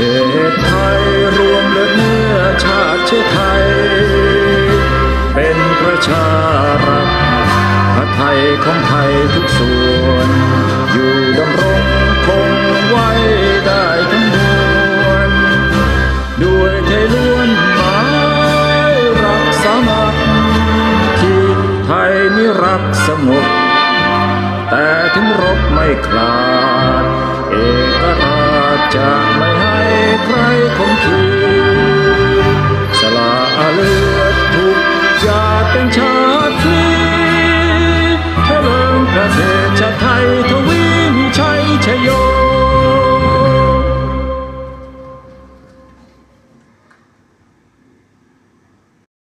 เทศไทยรวมเลือดเนื้อชาติเชื้อไทย เป็นประชารัฐไทยของไทยทุกส่วน อยู่ดำรงคงไว้ได้ทั้งมวลด้วยไทล้วนหมายรักสามัคคีไทยนิรักสงบแต่ถึงรบไม่คลา